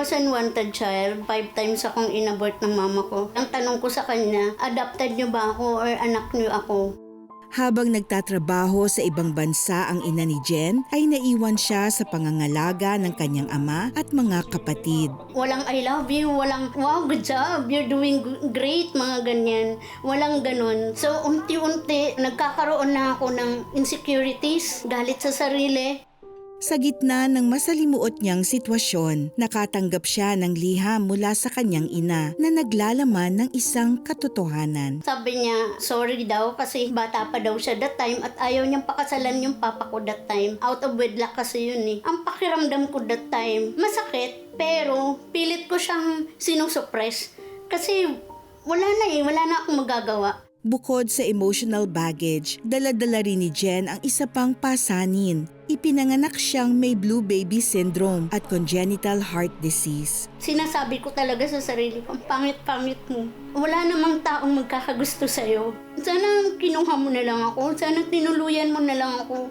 was unwanted child. Five times akong inabort ng mama ko. Ang tanong ko sa kanya, adopted niyo ba ako or anak niyo ako? Habang nagtatrabaho sa ibang bansa ang ina ni Jen, ay naiwan siya sa pangangalaga ng kanyang ama at mga kapatid. Walang I love you, walang wow, good job, you're doing great, mga ganyan. Walang ganun. So, unti-unti, nagkakaroon na ako ng insecurities, galit sa sarili. Sa gitna ng masalimuot niyang sitwasyon, nakatanggap siya ng liham mula sa kanyang ina na naglalaman ng isang katotohanan. Sabi niya, sorry daw kasi bata pa daw siya that time at ayaw niyang pakasalan yung papa ko that time. Out of wedlock kasi yun eh. Ang pakiramdam ko that time, masakit, pero pilit ko siyang sinusuppress. Kasi wala na eh, wala na akong magagawa. Bukod sa emotional baggage, daladala rin ni Jen ang isa pang pasanin. Ipinanganak siyang may blue baby syndrome at congenital heart disease. Sinasabi ko talaga sa sarili ko, ang pangit-pangit mo. Wala namang taong magkakagusto sa'yo. Sana kinuha mo na lang ako, sana tinuluyan mo na lang ako.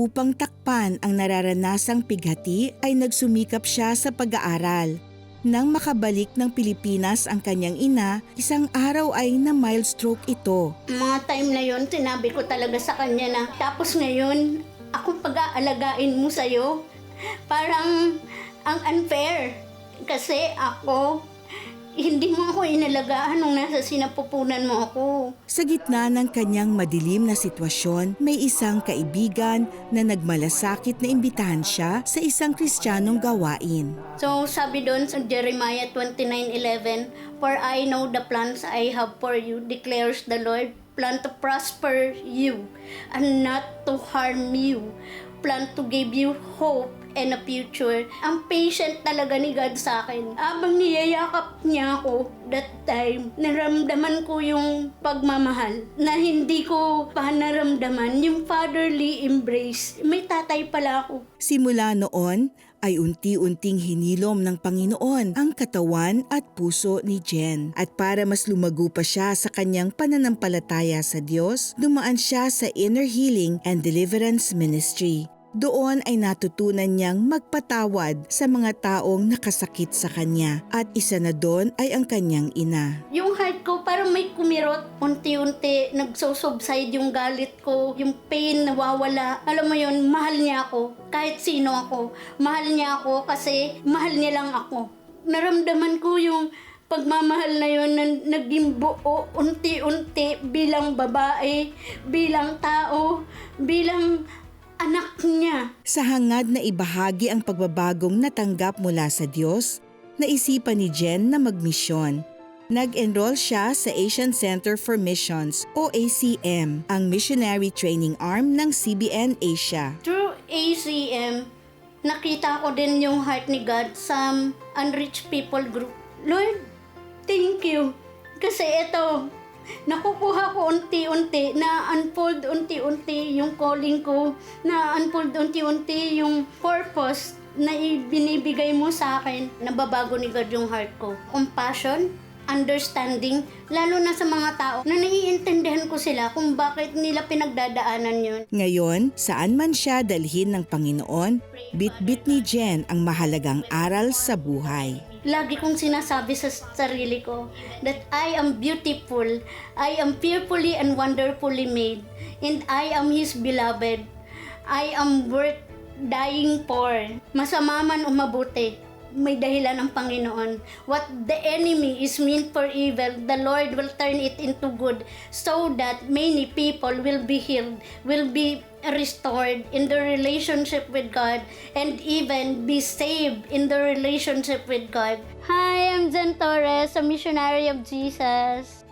Upang takpan ang nararanasang pighati ay nagsumikap siya sa pag-aaral. Nang makabalik ng Pilipinas ang kanyang ina, isang araw ay na mild stroke ito. Mga time na yon sinabi ko talaga sa kanya na tapos ngayon, ako pag-aalagain mo sa'yo. Parang ang unfair. Kasi ako, hindi mo ako inalagaan nung nasa sinapupunan mo ako. Sa gitna ng kanyang madilim na sitwasyon, may isang kaibigan na nagmalasakit na imbitahan siya sa isang kristyanong gawain. So sabi doon sa Jeremiah 29:11, For I know the plans I have for you, declares the Lord, plan to prosper you and not to harm you, plan to give you hope and a future. Ang patient talaga ni God sa akin. Abang niyayakap niya ako that time, naramdaman ko yung pagmamahal na hindi ko pa naramdaman yung fatherly embrace. May tatay pala ako. Simula noon ay unti-unting hinilom ng Panginoon ang katawan at puso ni Jen. At para mas lumago pa siya sa kanyang pananampalataya sa Diyos, dumaan siya sa Inner Healing and Deliverance Ministry. Doon ay natutunan niyang magpatawad sa mga taong nakasakit sa kanya at isa na doon ay ang kanyang ina. Yung heart ko parang may kumirot. Unti-unti nagsusubside yung galit ko, yung pain nawawala. Alam mo yun, mahal niya ako. Kahit sino ako. Mahal niya ako kasi mahal niya lang ako. Naramdaman ko yung pagmamahal na yun na naging buo unti-unti bilang babae, bilang tao, bilang anak niya. Sa hangad na ibahagi ang pagbabagong natanggap mula sa Diyos, naisipan ni Jen na magmisyon. Nag-enroll siya sa Asian Center for Missions o ACM, ang missionary training arm ng CBN Asia. Through ACM, nakita ko din yung heart ni God sa unreached people group. Lord, thank you. Kasi ito, nakukuha ko unti-unti, na-unfold unti-unti yung calling ko, na-unfold unti-unti yung purpose na ibinibigay mo sa akin. Nababago ni God yung heart ko. Compassion, understanding, lalo na sa mga tao na naiintindihan ko sila kung bakit nila pinagdadaanan yun. Ngayon, saan man siya dalhin ng Panginoon, bit-bit ni Jen ang mahalagang aral sa buhay. Lagi kong sinasabi sa sarili ko that I am beautiful, I am fearfully and wonderfully made, and I am His beloved. I am worth dying for. Masama man o mabuti, may dahilan ang Panginoon. What the enemy is meant for evil, the Lord will turn it into good so that many people will be healed, will be restored in the relationship with God and even be saved in the relationship with God. Hi, I'm Jen Torres, a missionary of Jesus.